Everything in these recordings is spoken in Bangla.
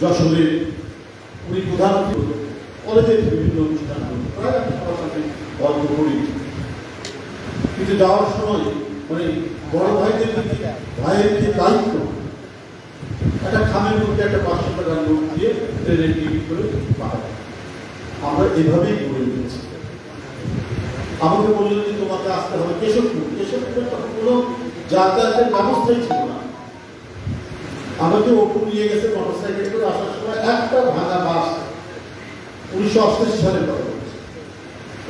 যশোরে উনি প্রধান কলেজের বিভিন্ন অনুষ্ঠান। প্রায় আমি সবার সাথে গল্প করি। কিন্তু যাওয়ার সময় মানে বড় ভাইদের ভাইয়ের যে দায়িত্ব, একটা খামের মধ্যে একটা পাঁচশো টাকার নোট দিয়ে ট্রেনের টিকিট করে পাঠাবো আমরা এভাবেই গড়ে উঠেছি আমাকে বললেন যে, তোমাকে আসতে হবে কেশবপুর। কেশবপুরে তখন কোনো যাতায়াতের ব্যবস্থাই ছিল না। আমাকে ওপু নিয়ে গেছে মোটরসাইকেল করে আসার সময় একটা ভাঙা বাস উনিশশো অষ্টাশি সালের কথা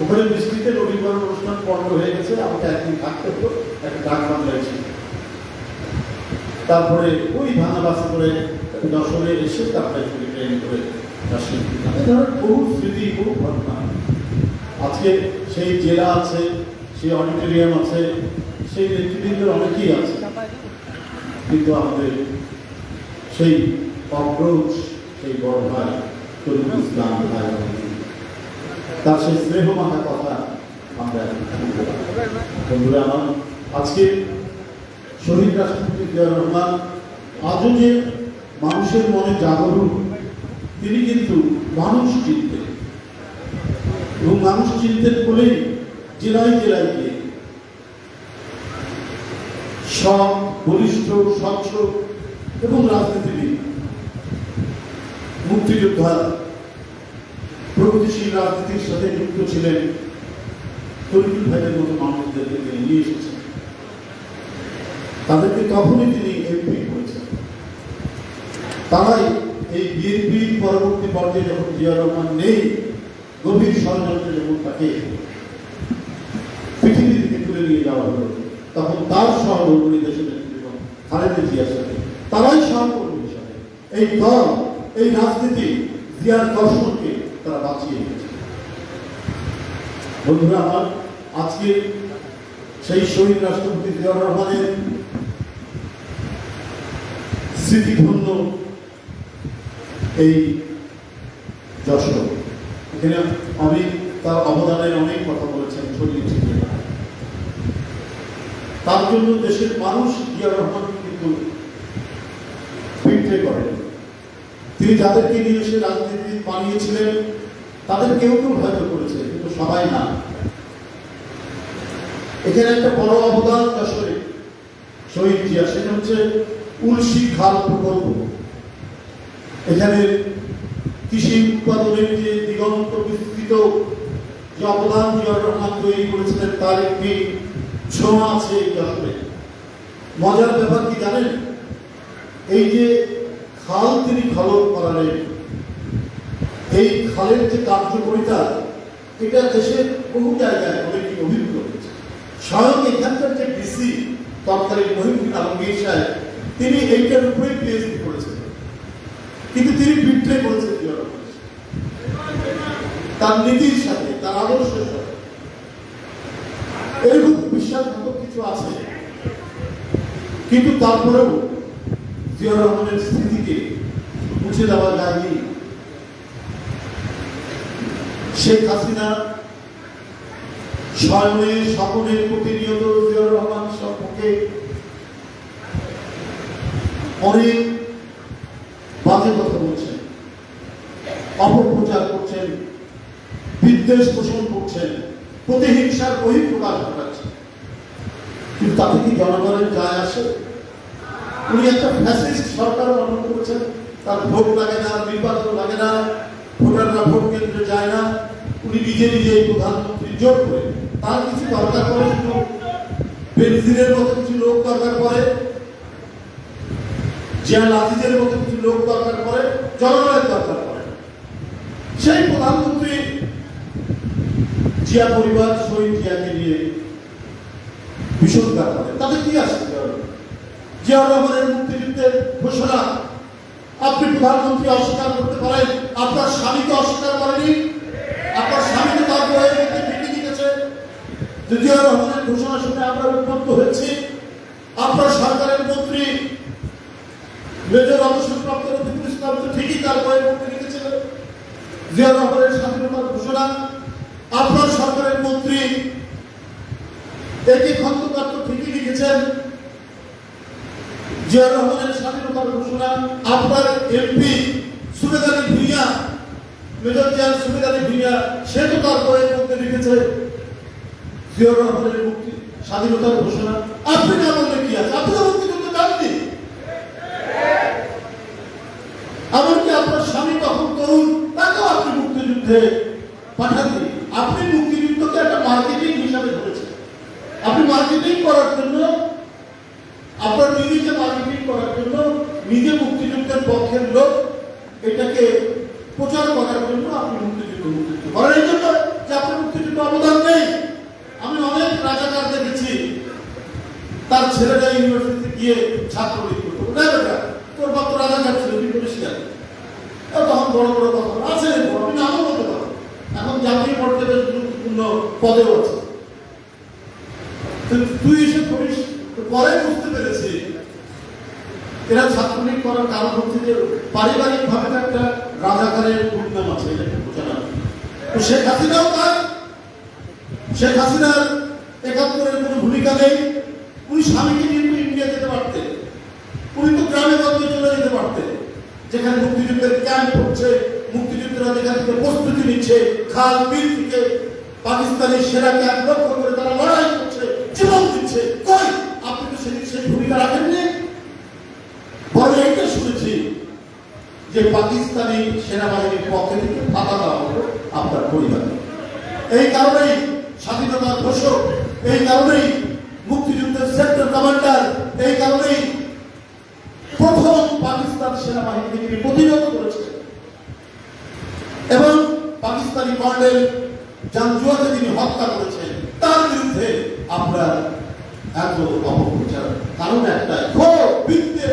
ওখানে বৃষ্টিতে রবিবার অনুষ্ঠান বন্ধ হয়ে গেছে, আমাকে একদিন থাকতে হতো, একটা ডাক বাংলায় ছিল। তারপরে ওই ভাঙা বাসে করে যশোরে এসে তারপরে ট্রেন করে ধরনের বহু স্মৃতি, বহু ঘটনা। আজকে সেই জেলা আছে, সেই অডিটোরিয়াম আছে, সেই নেতৃবৃন্দের অনেকেই আছে। কিন্তু আমাদের সেই অগ্রজ সেই বড় ভাই তরুণ ইসলাম ভাই তার সেই স্নেহ মাথা কথা আমরা বন্ধুরা, আমার আজকে শহীদ রাষ্ট্রপতি জিয়াউর রহমান আজও যে মানুষের মনে জাগরুক, তিনি কিন্তু মানুষ চিনতেন এবং মানুষ চিনতেন বলেই জেলায় জেলায় গিয়ে সৎ বলিষ্ঠ, স্বচ্ছ এবং রাজনীতিবিদ, মুক্তিযোদ্ধা, প্রগতিশীল রাজনীতির সাথে যুক্ত ছিলেন তরিকুল ভাইয়ের মতো মানুষদেরকে তিনি নিয়ে এসেছেন। তাদেরকে তখনই তিনি এমপি করেছেন। তারাই এই বিএনপি পরবর্তী পর্যায়ে যখন জিয়া রহমান নেই, গভীর ষড়যন্ত্রে যখন তাকে পৃথিবী থেকে তুলে নিয়ে যাওয়া হলো, তখন তার সহকর্মী দেশের নেত্রী এবং খালেদা জিয়ার সাথে তারাই সহকর্মী হিসাবে এই দল, এই রাজনীতি জিয়ার দর্শনকে তারা বাঁচিয়ে রেখেছে। বন্ধুরা, আমার আজকে সেই শহীদ রাষ্ট্রপতি জিয়াউর রহমানের স্মৃতিধন্য এই যশোর। এখানে আমি তার অবদানের অনেক কথা বলেছেন, ছড়িয়ে ছিটিয়ে। তার জন্য দেশের মানুষ জিয়া রহমান কিন্তু বিট্রে করেন। তিনি যাদেরকে নিয়ে এসে রাজনীতি বানিয়েছিলেন, তাদের কেউ কেউ হয়তো করেছে, কিন্তু সবাই না। এখানে একটা বড় অবদান যশোরে শহীদ জিয়া, সেটা হচ্ছে উলসি খাল প্রকল্প। এখানে কৃষি উৎপাদনের যে দিগন্ত বিস্তৃত যে অবদান রহমান তৈরি করেছিলেন, তার একটি ছোঁয়া আছে এই মজার ব্যাপার কি জানেন? এই যে খাল তিনি খনন করালেন এই খালের যে কার্যকরিতা, এটা দেশের বহু জায়গায় অনেকে অভিজ্ঞ হয়েছে। স্বয়ং এখানকার যে ডিসি, তৎকালীন মহিউদ্দিন আলমগীর সাহেব, তিনি এইটার উপরে পিএইচডি করেছেন। কিন্তু তিনি বিট্রে করেছেন তার নীতির সাথে, তার আদর্শের সাথে। এরকম বিশ্বাসঘাতক কিছু আছে। কিন্তু তারপরেও জিয়া রহমানের মুছে দেওয়া যায়নি। শেখ হাসিনা স্বয়নে স্বপনে প্রতিনিয়ত জিয়াউর রহমান সম্পর্কে অনেক বাজে কথা বলছেন, অপপ্রচার করছেন, বিদ্বেষ পোষণ করছেন, প্রতিহিংসার বহিঃপ্রকাশ ঘটাচ্ছেন। কিন্তু তাতে কি জনগণের যায় আসে? উনি একটা ফ্যাসিস্ট সরকার গঠন করেছেন। তার ভোট লাগে না, নির্বাচন লাগে না, ভোটাররা ভোট কেন্দ্রে যায় না। উনি নিজে নিজে প্রধানমন্ত্রী জোর করে। তার কিছু দরকার পড়ে শুধু বেনজিরের মতো কিছু লোক দরকার পড়ে জিয়াল আজিজের মতো কিছু লোক দরকার পড়ে, জনগণের দরকার পড়ে। সেই প্রধানমন্ত্রী জিয়া পরিবার, শহীদ জিয়াকে নিয়ে বিষোদ্গার করে। তাতে কি আসে জিয়া রহমানের মুক্তিযুদ্ধের ঘোষণা আপনি প্রধানমন্ত্রী অস্বীকার করতে পারেন, আপনার স্বামীকে অস্বীকার করেনি, আপনার তার রহমানের ঘোষণা শুনে আমরা হয়েছি, আপনার সরকারের মন্ত্রী মেজর অবসরপ্রাপ্ত তো ঠিকই তার ঘোষণা, আপনার সরকারের মন্ত্রী একই খন্দকার তো ঠিকই লিখেছেন জিয়া রহমানের স্বাধীনতার ঘোষণা, আপনার এমপি সুবেদারি ভূঁইয়া, মেজর জেনারেল সুবেদারি ভূঁইয়া, সে তো তার বইয়ের মধ্যে লিখেছে জিয়র রহমানের মুক্তি, স্বাধীনতার ঘোষণা। আপনি না বললে কি আছে? আপনি তো মুক্তিযুদ্ধ জাননি এমনকি আপনার স্বামী তখন তরুণ, তাকেও আপনি মুক্তিযুদ্ধে পাঠাননি। আপনি মুক্তিযুদ্ধকে একটা মার্কেটিং হিসাবে ধরেছেন। আপনি মার্কেটিং করার জন্য আপনার নিজেকে মার্কেটিং করার জন্য নিজে মুক্তিযুদ্ধের পক্ষের লোক এটাকে প্রচার করার জন্য আপনি মুক্তিযুদ্ধ মুক্তিযুদ্ধ করেন। এই জন্য যে আপনার মুক্তিযুদ্ধ অবদান নেই। আমি অনেক রাজাকার দেখেছি। তার ছেলেরা ইউনিভার্সিটিতে গিয়ে ছাত্রলীগ করতো। কোথায় বেটা তোর বাপ রাজাকার ছিল তুই করিস কেন তখন বড় বড় কথা আছে আপনি নামও বলতে পারো। এখন জাতীয় পর্যায়ে গুরুত্বপূর্ণ পদেও আছে। তুই এসে করিস পরে বুঝতে পেরেছি এরা ছাত্রলীগ করার কারণ হচ্ছে যে পারিবারিক ভাবে একটা রাজাকারের দুর্নাম আছে শেখ হাসিনাও তাই। শেখ হাসিনার একাত্তরের কোনো ভূমিকা নেই। উনি স্বামীকে নিয়ে ইন্ডিয়া যেতে পারতেন। উনি তো গ্রামে গঞ্জে চলে যেতে পারতেন। যেখানে মুক্তিযুদ্ধের ক্যাম্প হচ্ছে, মুক্তিযুদ্ধরা যেখান থেকে প্রস্তুতি নিচ্ছে, খাল, বিল থেকে পাকিস্তানি সেরা ক্যাম্প লক্ষ্য করে তারা লড়াই করছে জীবন দিচ্ছে কই আপনি তো সেদিন সেই ভূমিকা রাখেননি বরং এইটা শুনেছি যে পাকিস্তানি সেনাবাহিনীর পক্ষে থেকে ফাঁকা দেওয়া হলো আপনার পরিবারে। এই কারণেই স্বাধীনতার ঘোষক, এই কারণেই মুক্তিযুদ্ধের সেক্টর কমান্ডার, এই কারণেই প্রথম পাকিস্তান সেনাবাহিনীকে তিনি প্রতিরোধ করেছেন এবং পাকিস্তানি কর্নেল জাঞ্জুয়াকে তিনি হত্যা করেছেন। তার বিরুদ্ধে আপনার এত অপপ্রচার। কারণ বিদ্যে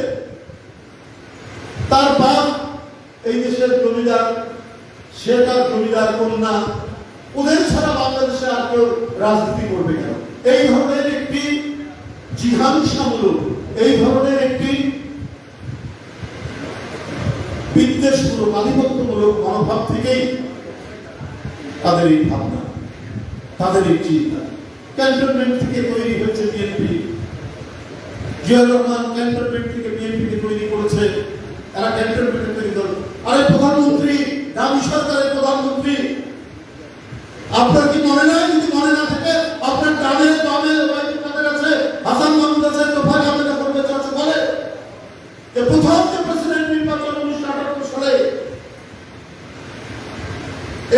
তার বাপ এই দেশের জমিদার, সে তার জমিদার কন্যা, ওদের ছাড়া বাংলাদেশে আর কেউ রাজনীতি করবে কেন? এই ধরনের একটি জিহাংসামূলক এই ধরনের একটি বিদ্বেষমূলক, আধিপত্যমূলক মনোভাব থেকেই তাদের এই ভাবনা, তাদের এই চিন্তা। ক্যান্টনমেন্ট থেকে তৈরি হয়েছে বিএনপি। জিয়াউর রহমান ক্যান্টনমেন্ট থেকে বিএনপিকে তৈরি করেছে। তারা ক্যান্টনমেন্টে তৈরি করে আরে প্রধানমন্ত্রী দাবি সরকারের প্রধানমন্ত্রী, আপনার কি মনে নাই? যদি মনে না থাকে, আপনার ডানে বামে আছে, হাসান মাহমুদ আছে তোফাক আহমেদ করবে আছে বলে। যে প্রথম যে প্রেসিডেন্ট নির্বাচন উনিশশো আটাত্তর সালে,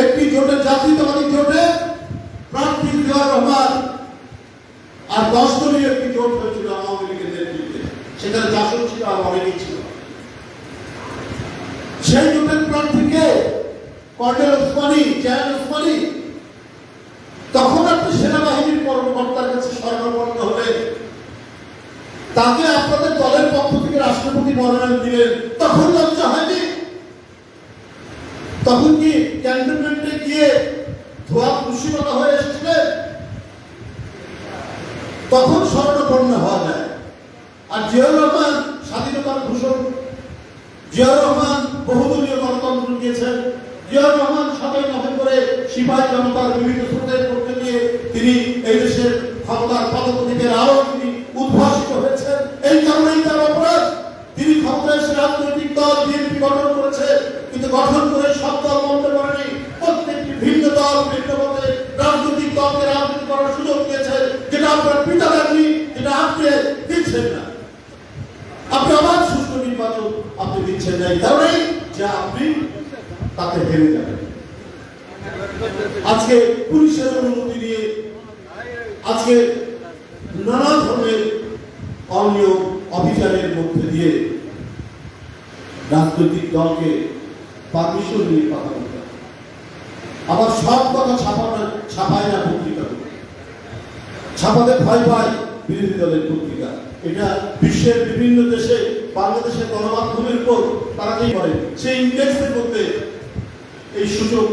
একটি জোটে, জাতীয়তাবাদী জোটে প্রার্থী জিয়াউর রহমান আর দশ দলীয় একটি জোট হয়েছিল আওয়ামী লীগের নেতৃত্বে। সেখানে জাসদ ছিল আর অনেকেই ছিল সেই জোটের প্রার্থীকে ওসমানী জায়ান ওসমানী তখন আপনি সেনাবাহিনীর কর্মকর্তার কাছে স্বর্ণপন্ন হলেন তাকে আপনাদের দলের পক্ষ থেকে রাষ্ট্রপতি মনোনয়ন দিলেন। তখন লজ্জা হয়নি? তখন কি ক্যান্টনমেন্টে গিয়ে ধোয়া খুশিমতা হয়ে এসেছিলেন? তখন স্বর্ণপন্ন হওয়া যায়। আর জিয়াউর রহমান স্বাধীনতার ঘোষক, জিয়াউর রহমান বহুদলীয় গণতন্ত্র দিয়েছেন। জিয়াউর রহমান সাতই নভেম্বরে সিপাহী জনতার বিভিন্ন স্রোতের মধ্যে দিয়ে তিনি এই দেশের ক্ষমতার পদপ্রতীকের আরও তিনি উদ্ভাসিত হয়েছেন। এই কারণেই তার অপরাধ। তিনি ক্ষমতায় এসে রাজনৈতিক দল বিএনপি গঠন করেছে, কিন্তু গঠন করে সব দল মন্ত্র করেনি। প্রত্যেকটি ভিন্ন দল ভিন্ন মতে রাজনৈতিক দলকে রাজনীতি করার সুযোগ দিয়েছে, যেটা আপনার পিতা দেননি, যেটা আপনি দিচ্ছেন না। আপনি আবার সুষ্ঠু নির্বাচন আপনি দিচ্ছেন না। এই কারণেই যে আপনি তাকে হেরে যাবেন আজকে পুলিশের অনুমতি নিয়ে আজকে নানা ধরনের অনিয়ম, অভিযানের মধ্যে দিয়ে রাজনৈতিক দলকে পারমিশন নিয়ে কথা বলতে আবার সব কথা ছাপানো, ছাপায় না পত্রিকা। ছাপাতে ভয় পায় বিরোধী দলের পত্রিকা। এটা বিশ্বের বিভিন্ন দেশে, বাংলাদেশের গণমাধ্যমের উপর তারা কি করে? সেই ইন্ডেক্সের মধ্যে এই সুযোগ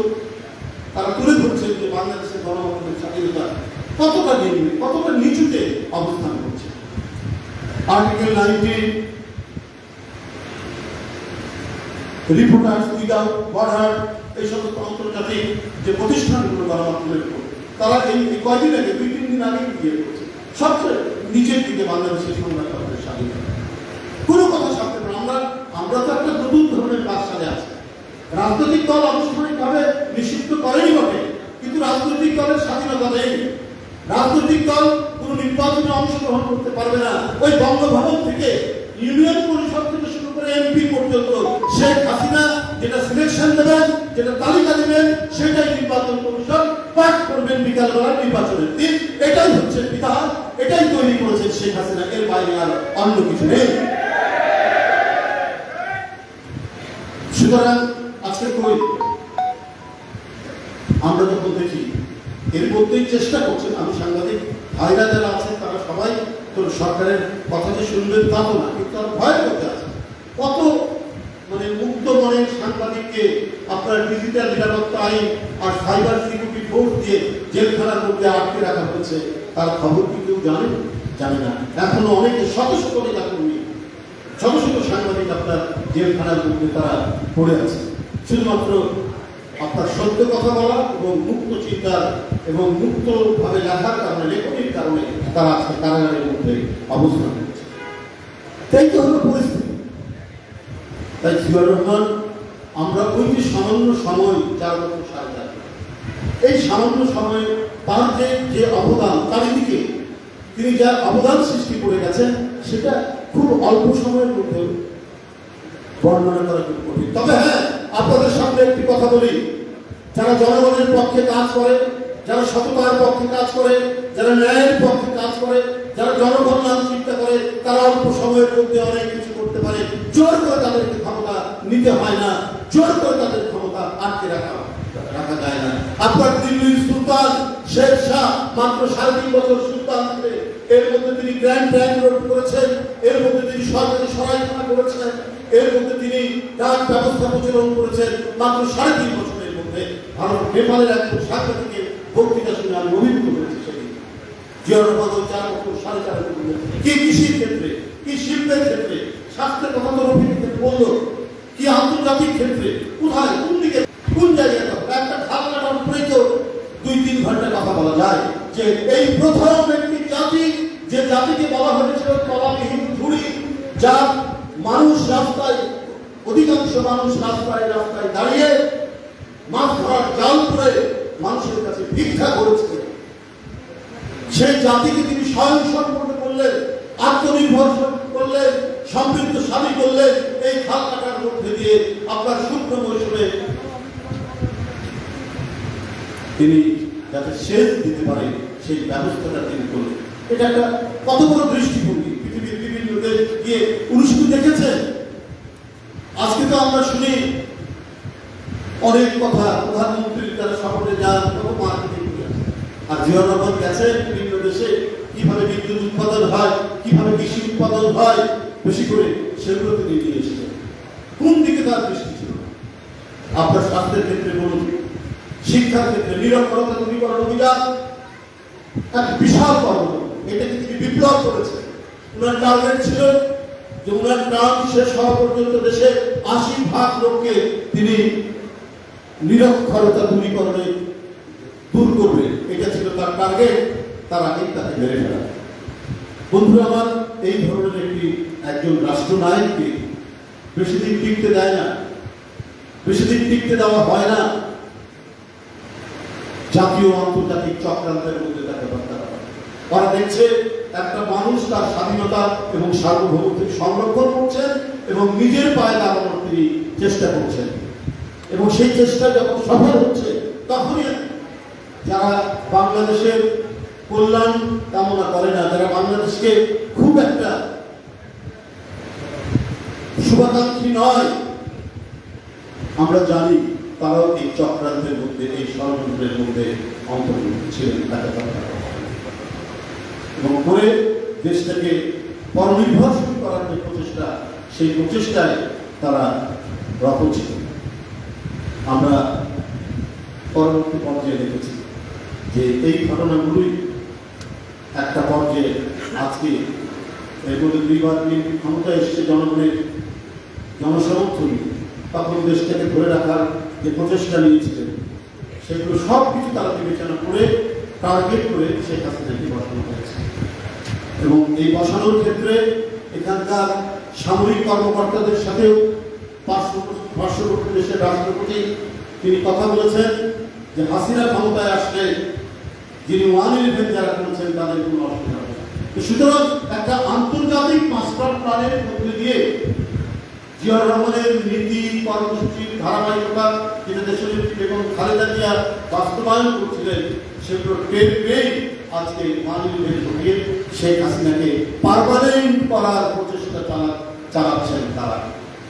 তারা তুলে ধরছেন যে বাংলাদেশের গণমাধ্যমের স্বাধীনতা কতটা নিম্নে কতটা নিচুতে অবস্থান করছে। Article nineteen reporters without border এই সমস্ত আন্তর্জাতিক যে প্রতিষ্ঠানগুলো গণমাধ্যমের উপর, তারা এই কয়দিন আগে, দুই তিন দিন আগে বিয়ে করছে সবচেয়ে নিচের দিকে বাংলাদেশের সংবাদ পত্রের স্বাধীনতা। কোনো কথা পারে আমরা আমরা তো একটা নতুন ধরনের বাদশালে আছি। রাজনৈতিক দল আনুষ্ঠানিকভাবে নিষিদ্ধ করেনি বটে, কিন্তু রাজনৈতিক দলের স্বাধীনতা নেই। রাজনৈতিক দল কোনো নির্বাচনে অংশগ্রহণ করতে পারবে না। ওই বঙ্গভবন থেকে ইউনিয়ন পরিষদ থেকে শুরু করে এমপি পর্যন্ত শেখ হাসিনা যেটা সিলেকশন দেবেন, যেটা তালিকা দেবেন, সেটাই নির্বাচন কমিশন পাঠ করবেন বিকালবেলা নির্বাচনের দিন। এটাই হচ্ছে বিধান, এটাই তৈরি করেছেন শেখ হাসিনা। এর বাইরে আর অন্য কিছু নেই। সুতরাং আজকে কই আমরা যখন দেখি, এর মধ্যেই চেষ্টা করছেন, আমি সাংবাদিক ভাইরা যারা আছেন, তারা সবাই তো সরকারের কথা যে শুনবেন তা তো না, কিন্তু তারা ভয় করতে আছে। কত মানে মুক্ত মনের সাংবাদিককে আপনার ডিজিটাল নিরাপত্তা আইন আর সাইবার সিকিউরিটি ফোর্স দিয়ে জেলখানার মধ্যে আটকে রাখা হয়েছে, তার খবর কি কেউ জানে জানে না। এখনও অনেকে শত শত নেতা কর্মী, শত শত সাংবাদিক আপনার জেলখানার মধ্যে তারা পড়ে আছে। শুধুমাত্র আপনার সত্য কথা বলা এবং মুক্ত চিন্তার এবং মুক্তভাবে লেখার কারণে, লেখনের কারণে তারা আজকে কারাগারের মধ্যে অবস্থান করছে। তাই তো হলো পরিস্থিতি। তাই জিয়াউর রহমান, আমরা ওই যে সামান্য সময় চার বছর সাড়ে চার এই সামান্য সময়ে তার যে যে অবদান চারিদিকে তিনি যা অবদান সৃষ্টি করে গেছেন, সেটা খুব অল্প সময়ের মধ্যে বর্ণনা করা খুব কঠিন। তবে হ্যাঁ আপনাদের সামনে একটি কথা বলি। যারা জনগণের পক্ষে কাজ করে, যারা সততার পক্ষে কাজ করে, যারা ন্যায়ের পক্ষে কাজ করে, যারা জনকল্যাণ চিন্তা করে, তারা অল্প সময়ের মধ্যে অনেক কিছু করতে পারে। জোর করে তাদেরকে ক্ষমতা নিতে হয় না। জোর করে তাদের ক্ষমতা আটকে রাখা রাখা যায় না। আপনার দিল্লির সুলতান শেখ শাহ মাত্র সাড়ে তিন বছর সুলতান ছিলেন। এর মধ্যে তিনি গ্র্যান্ড ট্র্যাঙ্ক রোড করেছেন। এর মধ্যে তিনি সরকারি সরাইখানা করেছেন। এর মধ্যে তিনি ডাক ব্যবস্থা প্রচলন করেছেন মাত্র সাড়ে তিন বছরের মধ্যে। ভারত নেপালের একজন সাংবাদিকের বক্তৃতা শুনে আমি অভিভূত হয়েছি সেদিন। জিয়াউর রহমান চার বছর, সাড়ে চার বছর কি কৃষির ক্ষেত্রে, কি শিল্পের ক্ষেত্রে, স্বাস্থ্যের কথা তো ক্ষেত্রে বলল। কি আন্তর্জাতিক ক্ষেত্রে, কোথায়, কোন দিকে, কোন জায়গায়? একটা ঢাকনাটার উপরে তো দুই তিন ঘণ্টা কথা বলা যায় যে এই প্রথম একটি জাতি, যে জাতিকে বলা হয়েছিল তলাবিহীন ঝুড়ি, যার মানুষ রাস্তায়, অধিকাংশ মানুষ রাস্তায় রাস্তায় দাঁড়িয়ে মাছ ধরার জাল করে মানুষের কাছে ভিক্ষা করেছে। সেই জাতিকে তিনি স্বয়ং সম্পূর্ণ করলেন, আত্মনির্ভর করলেন সমৃদ্ধশালী করলেন, এই খাল কাটার মধ্যে দিয়ে আপনার শুকনো মৌসুমে তিনি যাতে সেচ দিতে পারে সেই ব্যবস্থাটা তিনি করলেন। এটা একটা কত বড় দৃষ্টিভঙ্গি। গিয়ে দেখেছেন? আজকে তো আমরা শুনি অনেক কথা প্রধানমন্ত্রীর তারা শহরে যান আর গেছেন বিভিন্ন দেশে, কীভাবে বিদ্যুৎ উৎপাদন হয়, কীভাবে কৃষি উৎপাদন হয়, বেশি করে সেগুলো তিনি নিয়ে এসেছেন কোন দিকে তার দৃষ্টি ছিল? আপনার স্বাস্থ্যের ক্ষেত্রে বলুন, শিক্ষার ক্ষেত্রে নিরক্ষরতা দূরীকরণ অভিযান এক বিশাল কর্ম এটাকে তিনি বিপ্লব করেছেন। ওনার টার্গেট ছিল যে ওনার টার্ম শেষ হওয়া পর্যন্ত দেশের আশি ভাগ লোককে তিনি নিরক্ষরতা দূরীকরণে দূর করবে। এটা ছিল তার টার্গেট তার আগেই তাকে মেরে ফেলা। বন্ধুরা, আমার এই ধরনের একটি একজন রাষ্ট্রনায়ককে বেশি দিন টিকতে দেয় না, বেশি দিন টিকতে দেওয়া হয় না। জাতীয় আন্তর্জাতিক চক্রান্তের মধ্যে তাকে হত্যা তারা দেখছে একটা মানুষ তার স্বাধীনতা এবং সার্বভৌমত্ব সংরক্ষণ করছেন এবং নিজের পায়ে দাঁড়ানোর তিনি চেষ্টা করছেন এবং সেই চেষ্টা যখন সফল হচ্ছে, তখনই যারা বাংলাদেশের কল্যাণ কামনা করে না, যারা বাংলাদেশকে খুব একটা শুভাকাঙ্ক্ষী নয়, আমরা জানি তারাও এই চক্রান্তের মধ্যে, এই ষড়যন্ত্রের মধ্যে অন্তর্ভুক্ত ছিলেন, তাকে। এবং করে দেশটাকে পরনির্ভরশীল করার যে প্রচেষ্টা, সেই প্রচেষ্টায় তারা ছিল আমরা পরবর্তী পর্যায়ে দেখেছি যে এই ঘটনাগুলোই একটা পর্যায়ে আজকে এর মধ্যে দুইবার বিএনপি ক্ষমতায় এসেছে জনগণের জনসমর্থন তখন দেশটাকে ধরে রাখার যে প্রচেষ্টা নিয়েছিলেন, সেগুলো সব কিছু তারা বিবেচনা করে টার্গেট করে শেখ হাসিনাকে বসানো হয়েছে। এবং এই বসানোর ক্ষেত্রে এখানকার সামরিক কর্মকর্তাদের সাথেও পার্শ্ববর্তী দেশের রাষ্ট্রপতি তিনি কথা বলেছেন যে হাসিনা ক্ষমতায় আসলে যিনি ওয়ান ইলেভেন যারা করেছেন তাদের কোনো অসুবিধা হবে সুতরাং একটা আন্তর্জাতিক মাস্টার প্ল্যানের মধ্যে দিয়ে জিয়া রহমানের নীতি, কর্মসূচির ধারাবাহিকতা যেটা দেশনেত্রী বেগম খালেদা জিয়া বাস্তবায়ন করছিলেন, সেগুলো টের পেয়েই আজকে মাননীয় ঘটিয়ে শেখ হাসিনাকে পারমানেন্ট করার প্রচেষ্টা চালা চালাচ্ছেন তারা।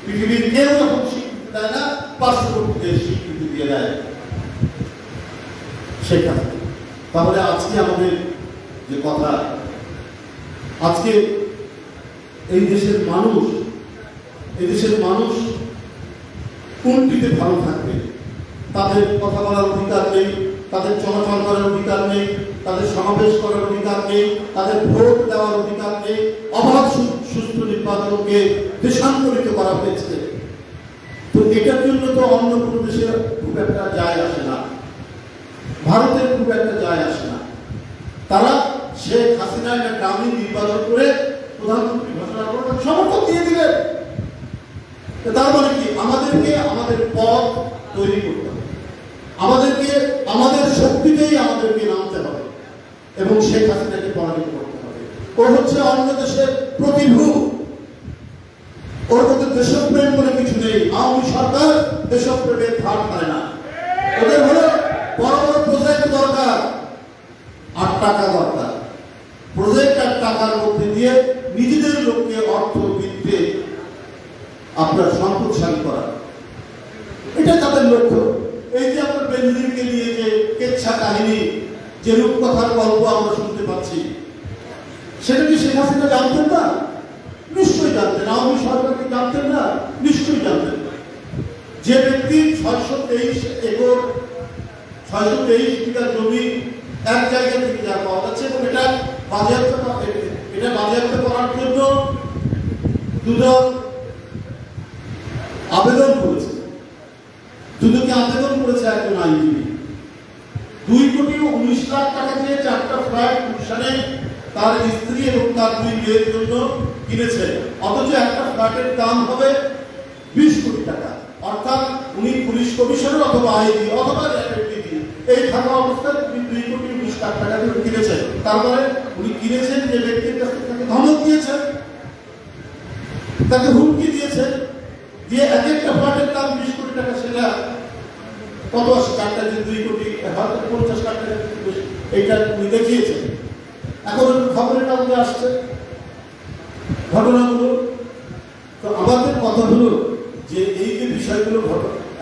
পৃথিবীর কেউ যখন স্বীকৃতি দেয় না পার্শ্ববর্তী দেশ স্বীকৃতি দিয়ে দেয়। শেখ হাসিনা। তাহলে আজকে আমাদের যে কথা, আজকে এই দেশের মানুষ এদেশের মানুষ কোনটিতে ভালো থাকবে? তাদের কথা বলার অধিকার নেই, তাদের চলাচল করার অধিকার নেই, তাদের সমাবেশ করার অধিকার নেই, তাদের ভোট দেওয়ার অধিকার নেই, অবাধ সু- সুষ্ঠু নির্বাচনকে দেশান্তরিত করা হয়েছে। তো এটার জন্য তো অন্য কোনো দেশের খুব একটা যায় আসে না। ভারতের খুব একটা যায় আসে না। তারা শেখ হাসিনা একটা গ্রামীণ নির্বাচন করে প্রধানমন্ত্রী ঘোষণা করে সমর্থন দিয়ে দিলেন। তার মানে কি? আমাদেরকে আমাদের পথ তৈরি করতে হবে। আমাদেরকে, আমাদের শক্তিতেই আমাদেরকে নামতে হবে এবং শেখ হাসিনাকে পরাজিত করতে হবে। ও হচ্ছে অন্য দেশের প্রতিভূ। ওর মধ্যে দেশপ্রেম বলে কিছু নেই। আওয়ামী সরকার দেশপ্রেমের ধার ধারে না। ওদের হলো বড় বড় প্রজেক্ট দরকার। আর টাকা দরকার। প্রজেক্ট আর টাকার মধ্যে দিয়ে নিজেদের লোককে অর্থ বৃদ্ধি আপনার সম্পদশালী করা। এটা তাদের লক্ষ্য। এই যে আপনার বেঞ্জিনকে নিয়ে যে কেচ্ছা কাহিনী, যে রূপকথার গল্প আমরা শুনতে পাচ্ছি, সেটা কি শেখ হাসিনা জানতেন না? নিশ্চয়ই জানতেন। আওয়ামী সরকারকে জানতেন না? নিশ্চয়ই জানতেন যে ব্যক্তি ছয়শো তেইশ একর, ছয়শো তেইশ বিঘা জমি এক জায়গা থেকে যা পাওয়া যাচ্ছে এবং এটা বাজেয়াপ্ত এটা বাজেয়াপ্ত করার জন্য দুদক আবেদন করেছে। দুদকে আবেদন করেছে একজন আইনজীবী। দুই কোটি উনিশ লাখ টাকা দিয়ে চারটা ফ্ল্যাট গুলশানে তার স্ত্রী এবং তার দুই মেয়ের জন্য কিনেছে। অথচ একটা ফ্ল্যাটের দাম হবে বিশ কোটি টাকা। অর্থাৎ উনি পুলিশ কমিশনার অথবা আইজি অথবা এই থাকা অবস্থায় উনি দুই কোটি উনিশ লাখ টাকা দিয়ে কিনেছেন তারপরে উনি কিনেছেন যে ব্যক্তির কাছ তাকে ধমক দিয়েছেন তাকে হুমকি দিয়েছেন দিয়ে এক একটা ফ্ল্যাটের দাম বিশ কোটি টাকা, সেটা কত আসে চারটা যে দুই কোটি হয়তো পঞ্চাশ লাখ এইটা উনি দেখিয়েছেন। এখন খবরের কাগজে আসছে ঘটনাগুলো। তো আমাদের কথা হলো যে এই যে বিষয়গুলো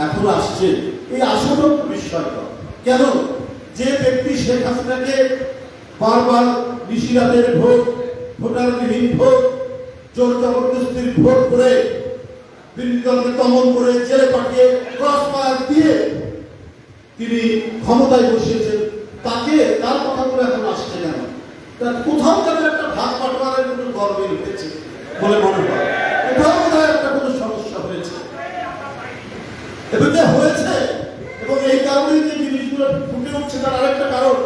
এখন আসছে, এই আসলেও বিস্ময়কর কেন? যে ব্যক্তি শেখ হাসিনাকে বারবার নিশিরাতের ভোট, ভোটারবিহীন ভোট, জোর জবরদস্তির ভোট করে বিরোধীদলকে দমন করে জেলে পাঠিয়ে ক্রস দিয়ে তিনি ক্ষমতায় বসিয়েছেন। তাকে তার কথাগুলো এখন আসছে কেন? তার কোথাও যেন একটা ভাগ বাটোয়ারের কোনো গরমিল হয়েছে বলে মনে হয়। কোথাও বোধহয় একটা কোনো সমস্যা হয়েছে। এবং হয়েছে এবং এই কারণেই যে জিনিসগুলো ফুটে উঠছে তার আরেকটা কারণ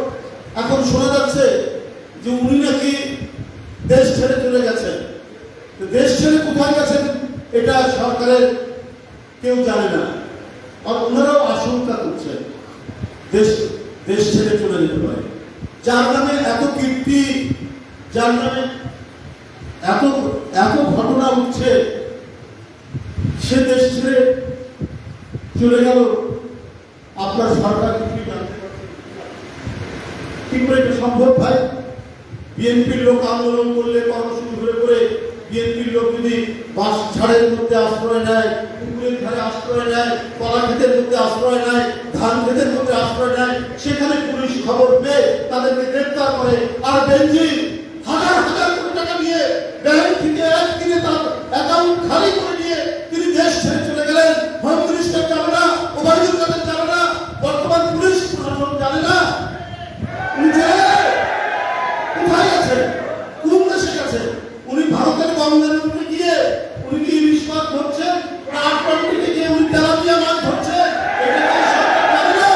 এখন শোনা যাচ্ছে যে উনি নাকি দেশ ছেড়ে চলে গেছেন। দেশ ছেড়ে কোথায় গেছেন? এটা সরকারের কেউ জানে না। আর ওনারাও আশঙ্কা করছেন, দেশ দেশ ছেড়ে চলে যেতে পারে। যার নামে এত কীর্তি, যার নামে এত এত ঘটনা উঠছে, সে দেশ ছেড়ে চলে গেল। আপনার সরকার কিছুই জানতে কি করে এটা সম্ভব ভাই? বিএনপির লোক আন্দোলন করলে কর্মসূচি ঘুরে করে বিএনপির লোক যদি বাস মধ্যে আশ্রয় নেয়, পুকুরের ধারে আশ্রয় নেয়, কলা মধ্যে আশ্রয় নেয়, ধান ক্ষেতের মধ্যে আশ্রয় নেয়, সেখানে পুলিশ খবর পেয়ে তাদেরকে গ্রেপ্তার করে। আর বেঞ্জিন হাজার হাজার কোটি টাকা নিয়ে ব্যাংক থেকে একদিনে তার অ্যাকাউন্ট খালি করে নিয়ে তিনি দেশ ছেড়ে চলে গেলেন। জানে না ওবায়দুল কাদের জানে না বর্তমান পুলিশ প্রশাসন জানে না উনি জেলে কোথায় আছেন কোন দেশে গেছেন উনি ভারতের বঙ্গবন্ধুতে গিয়ে উনি কি ইলিশ মাছ ধরছেন না আটলান্টিকে গিয়ে উনি তেলাপিয়া মাছ ধরছেন এটা কি সরকার জানে না?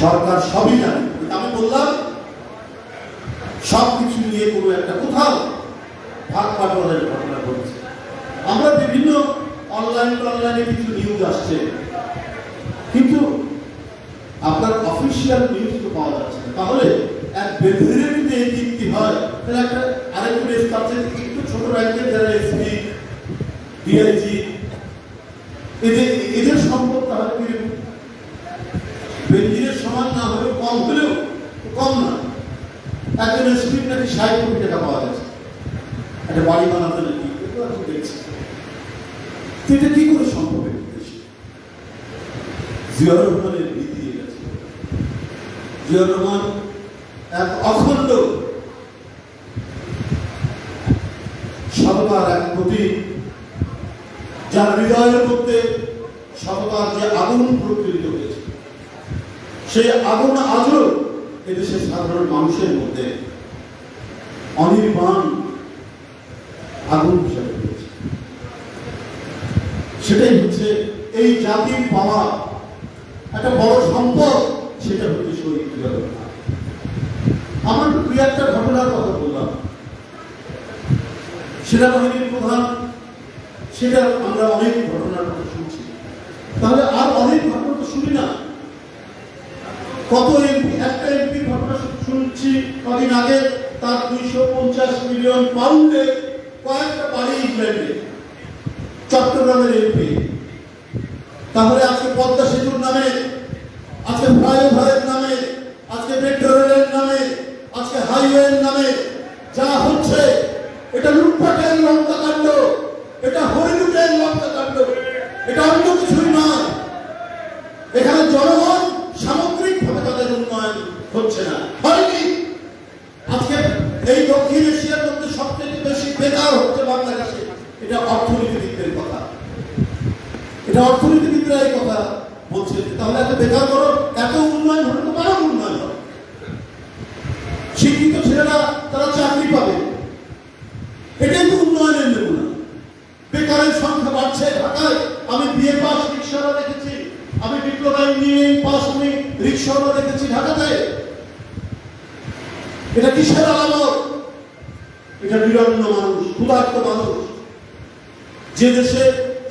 সরকার সবই জানে। আমি বললাম সব কিছু নিয়ে কোনো একটা কোথাও ভাগ বাটোয়ারের ঘটনা ঘটছে। আমরা বিভিন্ন অনলাইন অনলাইনে কিছু নিউজ আসছে। কিন্তু আপনার অফিসিয়াল নিউজ তো পাওয়া যাচ্ছে না। তাহলে এক বেঁধে যদি এই হয়। তাহলে একটা আরেকটু বেশ কাছে একটু ছোট রাজ্যের যারা এসপি ডিআইজি এদের এদের সম্পদ তাহলে কীরকম বেঞ্জিনের সমান না হলেও কম হলেও কম না একজন এসপির নাকি ষাট কোটি টাকা পাওয়া গেছে একটা বাড়ি বানাতে নাকি দেখছি কি করে সম্ভব দেশে? জিয়াউর রহমানের নীতি গেছে জিয়াউর অখণ্ড সততার এক প্রতীক, যার হৃদয়ের মধ্যে সততার যে আগুন প্রজ্বলিত হয়েছে, সেই আগুন আজও এদেশের সাধারণ মানুষের মধ্যে অনির্বাণ আগুন হিসাবে রয়েছে সেটাই হচ্ছে এই জাতির পাওয়া একটা বড় সম্পদ সেটা হচ্ছে শহীদ জিয়াউর আমার দুই একটা ঘটনার কথা বললাম। সেনাবাহিনীর প্রধান, সেটা আমরা অনেক ঘটনার কথা শুনছি। তাহলে আর অনেক ঘটনা তো শুনি না। কত এমপি, একটা ঘটনা শুনছি কদিন আগে তার দুইশো পঞ্চাশ মিলিয়ন পাউন্ডে কয়েকটা বাড়ি ইংল্যান্ডে চট্টগ্রামের এমপি। তাহলে আজকে পদ্মা সেতুর নামে আজকে ফ্লাইওভারের নামে আজকে মেট্রো রেলের নামে আজকে হাইওয়ের নামে যা হচ্ছে এটা লুটপাটের লঙ্কা কাণ্ড এটা হরিলুটের লঙ্কা কাণ্ড এটা অন্য কিছুই নয় এখানে জনগণ সামগ্রিকভাবে তাদের উন্নয়ন হচ্ছে না হয়নি আজকে এই দক্ষিণ এশিয়ার মধ্যে সবচেয়ে বেশি বেকার হচ্ছে বাংলাদেশে এটা অর্থনীতিবিদদের কথা এটা অর্থনীতিবিদরা এই কথা বলছে যে তাহলে এত বেকার করো এত উন্নয়ন হলে তো মানব উন্নয়ন হবে শিক্ষিত ছেলেরা তারা চাকরি পাবে এটাই তো উন্নয়নের নমুনা বেকারের সংখ্যা বাড়ছে ঢাকায় আমি বিএ পাস রিক্সাওয়ালা দেখেছি। আমি ডিপ্লোমা ইঞ্জিনিয়ারিং পাস আমি রিক্সাওয়ালা দেখেছি ঢাকাতে। এটা কিসের আলামত? এটা বিরন্ন মানুষ, ক্ষুধার্ত মানুষ। যে দেশে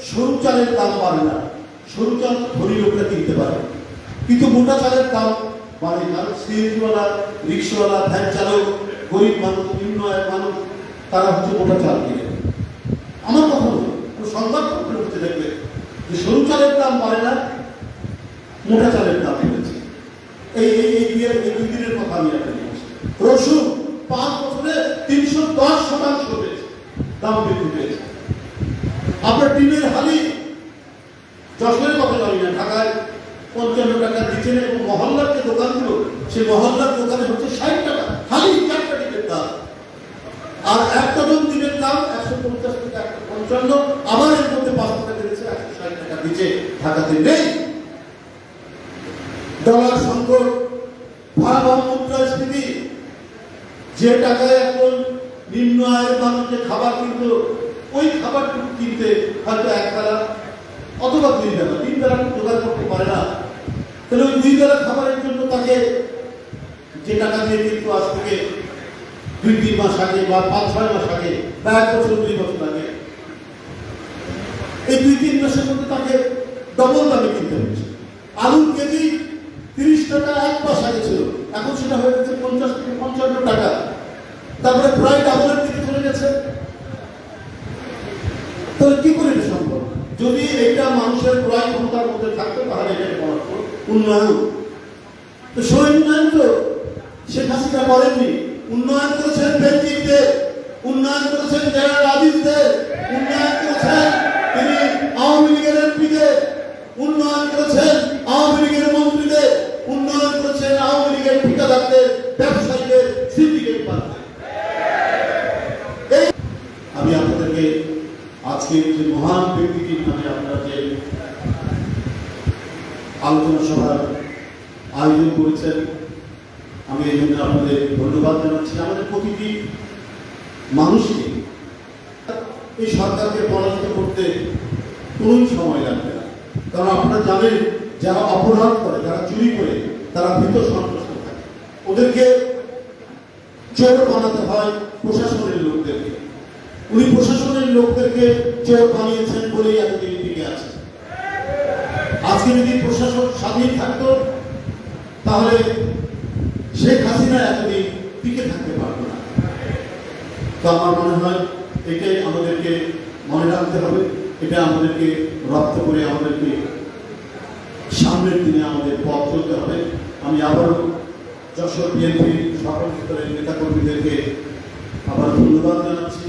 সরু চালের দাম বাড়ে না, সরু চাল ধনী লোকরা কিনতে পারে। কিন্তু মোটা চালের দাম বাড়ে কারণ সিএনজিওয়ালা রিক্সাওয়ালা ভ্যান চালক, গরিব মানুষ নিম্ন আয়ের মানুষ, তারা হচ্ছে মোটা চাল কিনে। আমার কথা বলি সংবাদ পত্র হচ্ছে দেখবে সরু চালের দাম বাড়ে না মোটা চালের দাম বেড়েছে। এই এই এই এই দুই দিনের কথা আমি আপনাকে বলছি। রসুন পাঁচ বছরে তিনশো দশ শতাংশ বেড়েছে, দাম বৃদ্ধি পেয়েছে। আপনার ডিমের হালি, যশোরের কথা জানি না, ঢাকায় পঞ্চান্ন টাকা দিচ্ছেন এবং মহল্লার যে দোকানগুলো, সেই মহল্লার দোকানে হচ্ছে ষাট টাকা, হালি চারটা ডিমের দাম। আর এক ডজন ডিমের দাম একশো পঞ্চাশ থেকে একশো পঞ্চান্ন, আবার এর মধ্যে পাঁচ টাকা বেড়েছে একশো ষাট টাকা দিচ্ছে ঢাকাতে নেই। ডলার সংকট, ভয়াবহ মুদ্রাস্ফীতি, যে টাকায় এখন নিম্ন আয়ের মানুষ যে খাবার কিনতো, ওই খাবারটুকু কিনতে হয়তো এক বেলা অথবা দুই বেলা তিন বেলা জোগাড় করতে পারে না। তাহলে ওই দুই বেলা খাবারের জন্য তাকে যে টাকা দিয়ে কিন্তু আজ থেকে দুই, তিন মাস আগে বা পাঁচ, ছয় মাস আগে বা এক বছর, দুই বছর আগে, এই দুই, তিন মাসের মধ্যে তাকে ডবল দামে কিনতে হচ্ছে আলুর কেজি তিরিশ টাকা এক মাস আগে ছিল। এখন সেটা হয়ে গেছে পঞ্চাশ থেকে পঞ্চান্ন টাকা। তারপরে প্রায় ডাবলের দিকে চলে গেছে। তাহলে কি করে এটা সম্ভব? যদি এটা মানুষের ক্রয় ক্ষমতার মধ্যে থাকতো, তাহলে এটা উন্নয়ন। তো সেই উন্নয়ন তো শেখ হাসিনা করেননি। উন্নয়ন করেছেন ব্যক্তিত্বে উন্নয়ন করেছেন জেনারেল আজিজদের উন্নয়ন করেছেন ঠিকাদারদের ব্যবসায়ীদের সিন্ডিকেট পার্টিদের আমি আপনাদেরকে আজকে যে মহান ব্যক্তিটির নামে যে আলোচনা সভার আয়োজন করেছেন। আমি এই জন্য আপনাদের ধন্যবাদ জানাচ্ছি। আমাদের প্রতিটি মানুষকে এই সরকারকে পরাজিত করতে কোনোই সময় লাগবে না। কারণ আপনারা জানেন, যারা অপরাধ করে, যারা চুরি করে, তারা ভীত সন্ত্রস্ত থাকে ওদেরকে চোর বানাতে হয় প্রশাসনের লোকদেরকে। উনি প্রশাসনের লোকদেরকে চোর বানিয়েছেন বলেই এতদিন টিকে আছে। আজকে যদি প্রশাসন স্বাধীন থাকতো, তাহলে শেখ হাসিনা এতদিন টিকে থাকতে পারতো না। তো আমার মনে হয় এটাই আমাদেরকে মনে রাখতে হবে, এটা আমাদেরকে রপ্ত করে আমাদেরকে সামনের দিনে আমাদের পথ চলতে হবে। আমি আবারও যশোর বিএনপি, সকল স্তরের নেতাকর্মীদেরকে আবার ধন্যবাদ জানাচ্ছি।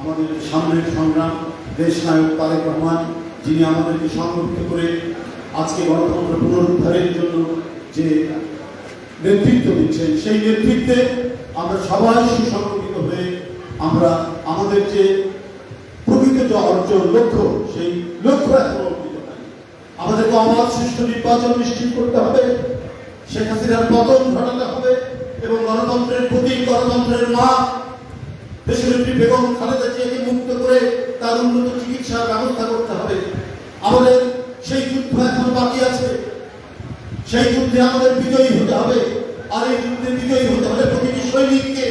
আমাদের সামনের সংগ্রাম, দেশ নায়ক তারেক রহমান, যিনি আমাদেরকে সংগঠিত করে আজকে গণতন্ত্র পুনরুদ্ধারের জন্য যে নেতৃত্ব দিচ্ছেন, সেই নেতৃত্বে আমরা সবাই সুসংগঠিত হয়ে আমরা আমাদের যে প্রকৃত যে অর্জন, লক্ষ্য, সেই লক্ষ্য এখনও অর্জিত আমাদেরকে অবাধ সুষ্ঠু নির্বাচন নিশ্চিত করতে হবে। শেখ হাসিনার পতন ঘটাতে হবে এবং গণতন্ত্রের প্রতি গণতন্ত্রের মা দেশনেত্রী বেগম খালেদা জিয়াকে মুক্ত করে তার উন্নত চিকিৎসার ব্যবস্থা করতে হবে। আমাদের সেই যুদ্ধ এখন বাকি আছে। সেই যুদ্ধে আমাদের বিজয়ী হতে হবে। আর এই যুদ্ধে বিজয়ী হতে হলে প্রতিটি সৈনিককে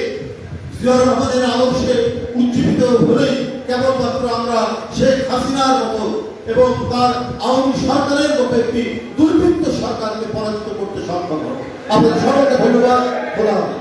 জিয়াউর রহমানের আদর্শে উজ্জীবিত হলেই কেবলমাত্র আমরা শেখ হাসিনার মতো এবং তার আওয়ামী সরকারের মতো একটি আপনাদের সকলকে ধন্যবাদ হবে